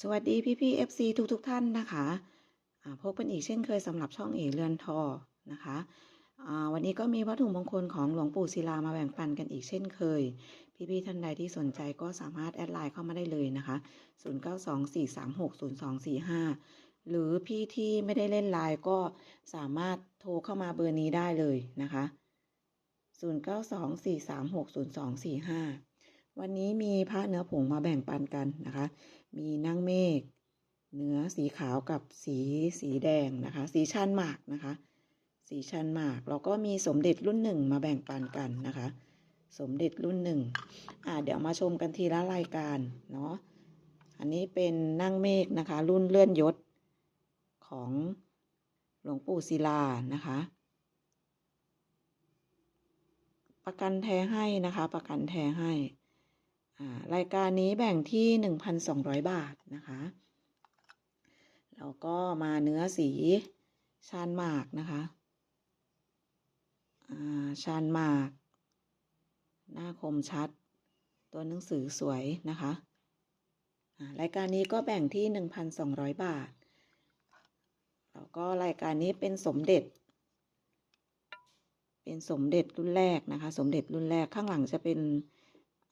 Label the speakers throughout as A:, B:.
A: สวัสดีพี่พี่ๆ FC ทุกทุกท่านนะคะพบกันอีกเช่นเคยสำหรับช่องเอเรือนทอนะคะวันนี้ก็มีวัตถุมงคลของหลวงปู่ศิลามาแบ่งปันกันอีกเช่นเคย พี่พี่ท่านใดที่สนใจก็สามารถแอดไลน์เข้ามาได้เลยนะคะ 0924360245 หรือพี่ที่ไม่ได้เล่นไลน์ก็สามารถโทรเข้ามาเบอร์นี้ได้เลยนะคะ 0924360245วันนี้มีพระเนื้อผงมาแบ่งปันกันนะคะ มีนั่งเมฆเนื้อ สีขาวกับสีสีแดงนะคะ สีชันหมากนะคะ สีชันหมากแล้วก็มีสมเด็จรุ่นหนึ่งมาแบ่งปันกันนะคะ สมเด็จรุ่นหนึ่งอ่าเดี๋ยวมาชมกันทีละรายการเนาะอันนี้เป็นนั่งเมฆนะคะ รุ่นเลื่อนยศของหลวงปู่ศิลานะคะ ประกันแท้ให้นะคะ ประกันแท้ให้รายการนี้แบ่งที่ 1,200 บาทนะคะ แล้วก็มาเนื้อสีชานหมากนะคะอ่าชานหมาก หน้าคมชัด ตัวหนังสือสวยนะคะอ่ารายการนี้ก็แบ่งที่ 1,200 บาท แล้วก็รายการนี้เป็นสมเด็จ เป็นสมเด็จรุ่นแรกนะคะ สมเด็จรุ่นแรกข้างหลังจะเป็น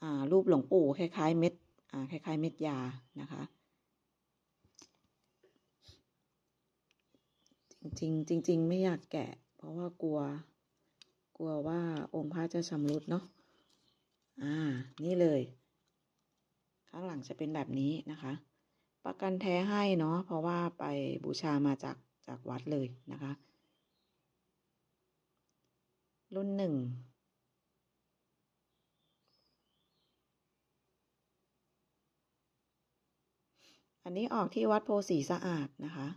A: อ่ารูปหลวงปู่คล้ายๆเม็ดอ่าคล้ายๆเม็ดยานะคะ จริงจริง ๆ ไม่อยากแกะ เพราะว่ากลัว กลัวว่าองค์พระจะชำรุดเนาะอ่า นี่เลย ข้างหลังจะเป็นแบบนี้นะคะ ประกันแท้ให้เนาะเพราะว่าไปบูชามาจากจากวัดเลยนะคะ รุ่นหนึ่งอันนี้ออกที่วัดโพสีสะอาดนะคะ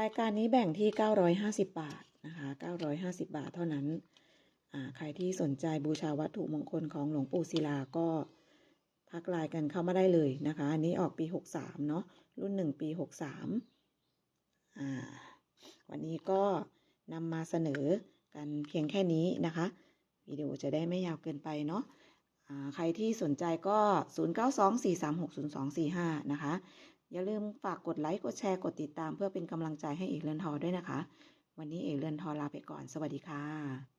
A: รายการนี้แบ่งที่ 950 บาทนะคะ 950 บาทเท่านั้น ใครที่สนใจบูชาวัตถุมงคลของหลวงปู่ศิลาก็ทักไลน์กันเข้ามาได้เลยนะคะ อันนี้ออกปี 63 เนาะ รุ่น 1 ปี 63อ่าวันนี้ก็นำมาเสนอกันเพียงแค่นี้นะคะ วิดีโอจะได้ไม่ยาวเกินไปเนาะใครที่สนใจก็ 0924360245 นะคะ อย่าลืมฝากกดไลค์ กดแชร์ กดติดตาม เพื่อเป็นกำลังใจให้เอกเรือนทอด้วยนะคะ วันนี้เอกเรือนทอลาไปก่อน สวัสดีค่ะ